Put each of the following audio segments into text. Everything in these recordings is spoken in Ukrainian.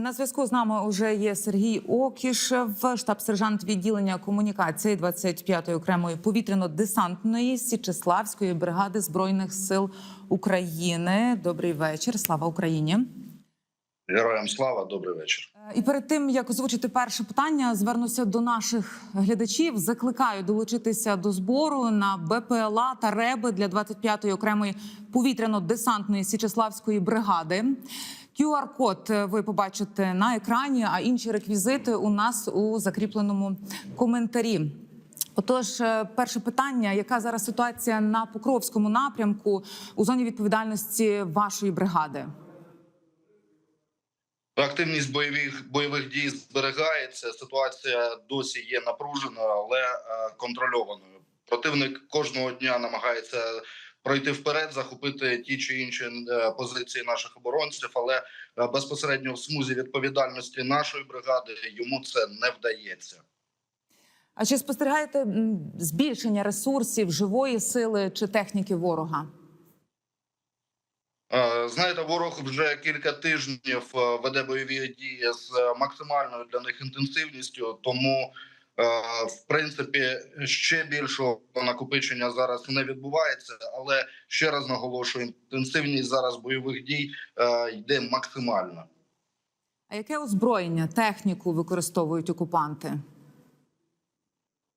На зв'язку з нами вже є Сергій Окішев, штаб-сержант відділення комунікації 25-ї окремої повітряно-десантної Січеславської бригади збройних сил України. Добрий вечір. Слава Україні. Героям слава, добрий вечір. І перед тим як озвучити перше питання, звернуся до наших глядачів. Закликаю долучитися до збору на БПЛА та РЕБи для 25-ї окремої повітряно-десантної Січеславської бригади. QR-код ви побачите на екрані, а інші реквізити у нас у закріпленому коментарі. Отож, е, перше питання: яка зараз ситуація на Покровському напрямку у зоні відповідальності вашої бригади? Активність бойових бойових дій зберігається. Ситуація досі є напруженою, але е, контрольованою. Противник кожного дня намагається пройти вперед, захопити ті чи інші е, позиції наших оборонців, але е, безпосередньо в смузі відповідальності нашої бригади йому це не вдається. А чи спостерігаєте збільшення ресурсів живої сили чи техніки ворога? Е, Знаєте, ворог вже кілька тижнів веде бойові дії з максимальною для них інтенсивністю. Тому, в принципі, ще більшого накопичення зараз не відбувається. Але ще раз наголошую, інтенсивність зараз бойових дій е, йде максимально. А яке озброєння, техніку використовують окупанти?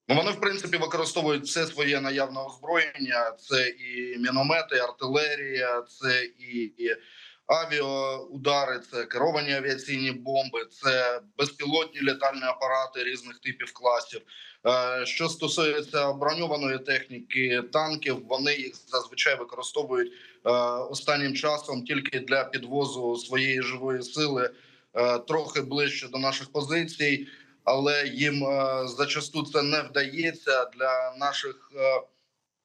Ну, вони в принципі використовують все своє наявне озброєння. Це і міномети, і артилерія, це і авіаудари, це керовані авіаційні бомби, це безпілотні літальні апарати різних типів класів. Е, Що стосується броньованої техніки, танків, вони їх зазвичай використовують е, останнім часом тільки для підвозу своєї живої сили е, трохи ближче до наших позицій але їм зачасту це не вдається для наших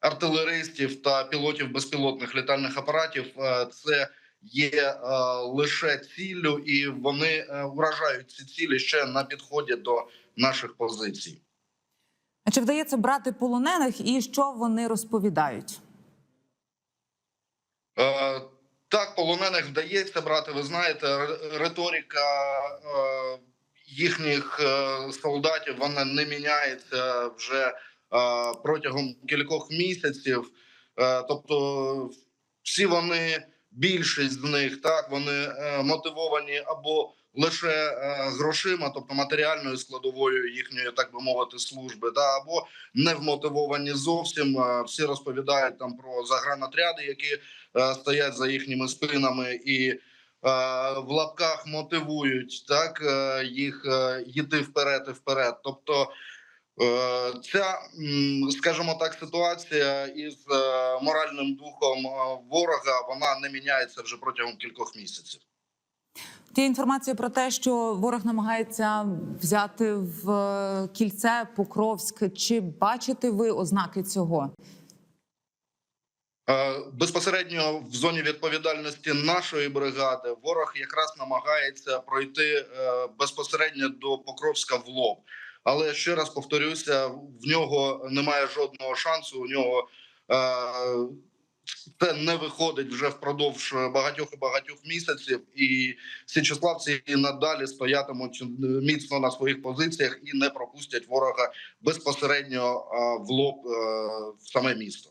артилеристів та пілотів безпілотних літальних апаратів. Це є е, лише ціллю, і вони е, вражають ці цілі ще на підході до наших позицій. А чи вдається брати полонених і що вони розповідають? Е, Так, полонених вдається брати. Ви знаєте, риторика е, їхніх е, солдатів вона не міняється вже е, протягом кількох місяців. Е, Тобто, всі вони, більшість з них, так вони е, мотивовані або лише е, грошима, тобто матеріальною складовою їхньої, так би мовити, служби, да, або не вмотивовані зовсім. Е, Всі розповідають там про загранотряди, які стоять за їхніми спинами і в лапках мотивують так їх йти вперед і вперед. Тобто, ця, м, скажімо так, ситуація із е, моральним духом е, ворога вона не міняється вже протягом кількох місяців. Є інформація про те, що ворог намагається взяти в е, кільце Покровськ. Чи бачите ви ознаки цього? Е, Безпосередньо в зоні відповідальності нашої бригади ворог якраз намагається пройти е, безпосередньо до Покровська в лоб. Але ще раз повторюся: в нього немає жодного шансу. У нього е, це не виходить вже впродовж багатьох і багатьох місяців, і січеславці надалі стоятимуть міцно на своїх позиціях і не пропустять ворога безпосередньо е, в лоб е, в саме місто.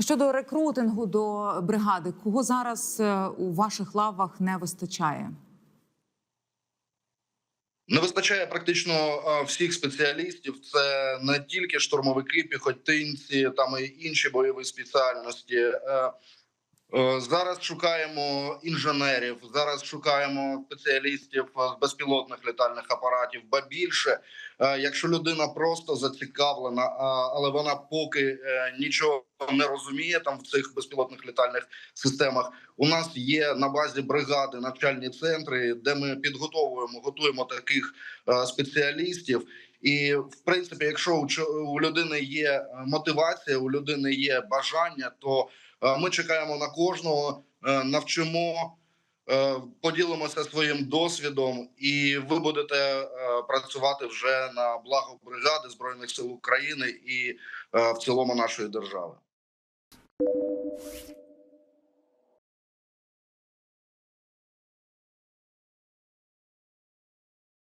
Щодо рекрутингу до бригади, кого зараз у ваших лавах не вистачає? Не вистачає практично е, всіх спеціалістів. Це не тільки штурмовики, піхотинці, там і інші бойові спеціальності. Е, е, Зараз шукаємо інженерів, зараз шукаємо спеціалістів з безпілотних літальних апаратів. Ба більше, е, якщо людина просто зацікавлена, але вона поки е, нічого не розуміє там в цих безпілотних літальних системах. У нас є на базі бригади навчальні центри, де ми підготовуємо, готуємо таких е, спеціалістів. І в принципі, якщо у людини є е, мотивація, у людини є бажання, то е, ми чекаємо на кожного, е, навчимо, е, поділимося своїм досвідом, і ви будете е, працювати вже на благо бригади збройних сил України і е, в цілому нашої держави.